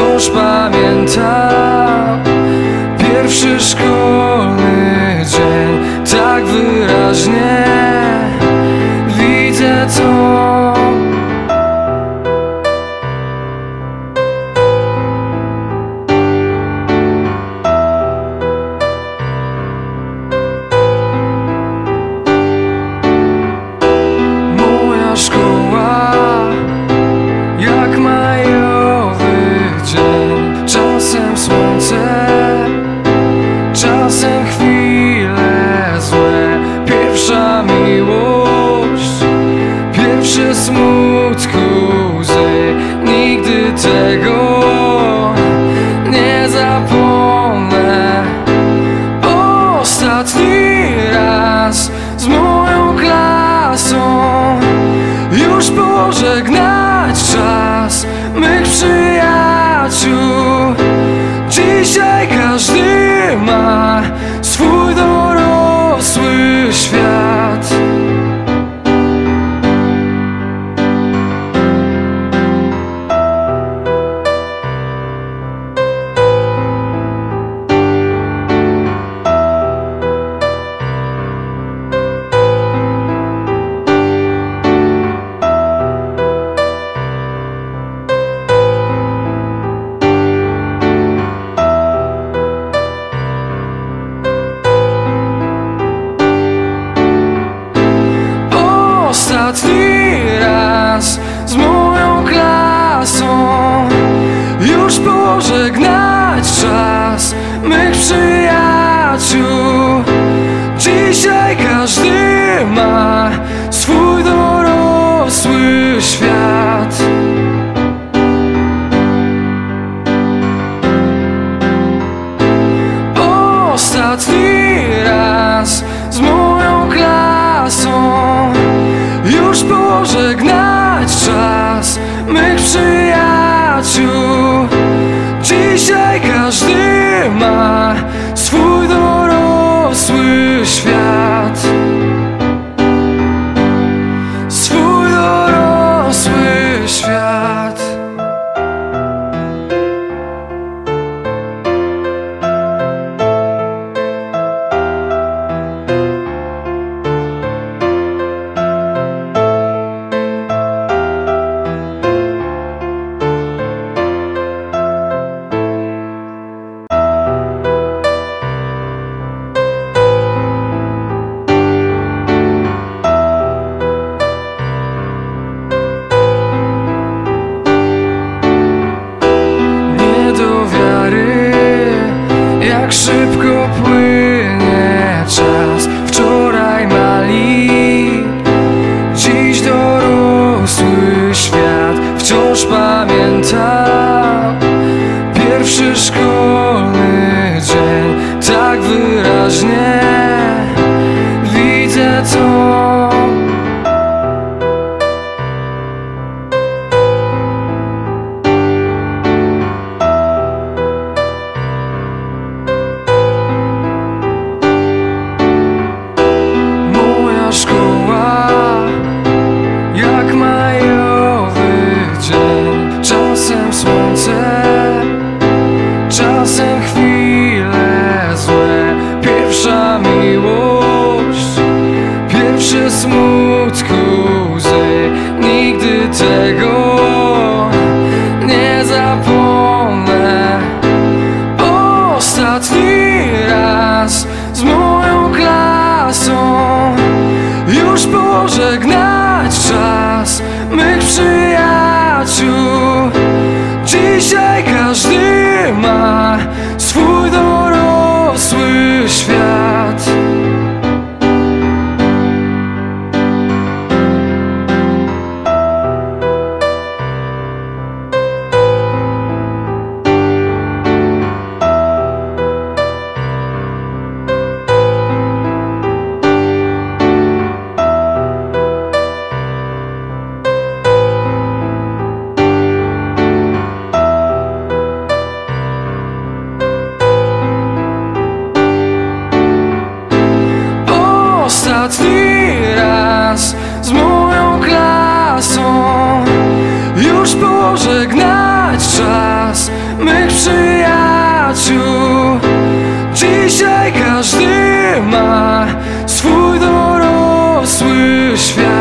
wciąż pamiętam. Pierwszy szkół mesmo. to Jak szybko płynie czas. Wczoraj mali Dziś dorosły świat. Wciąż pamiętam Pierwszy szkolny smutku łzy Nigdy tego nie zapomnę. Ostatni raz z moją klasą Już pożegnać czas mych przyjaciół. Dzisiaj każdy ma swój dorosły świat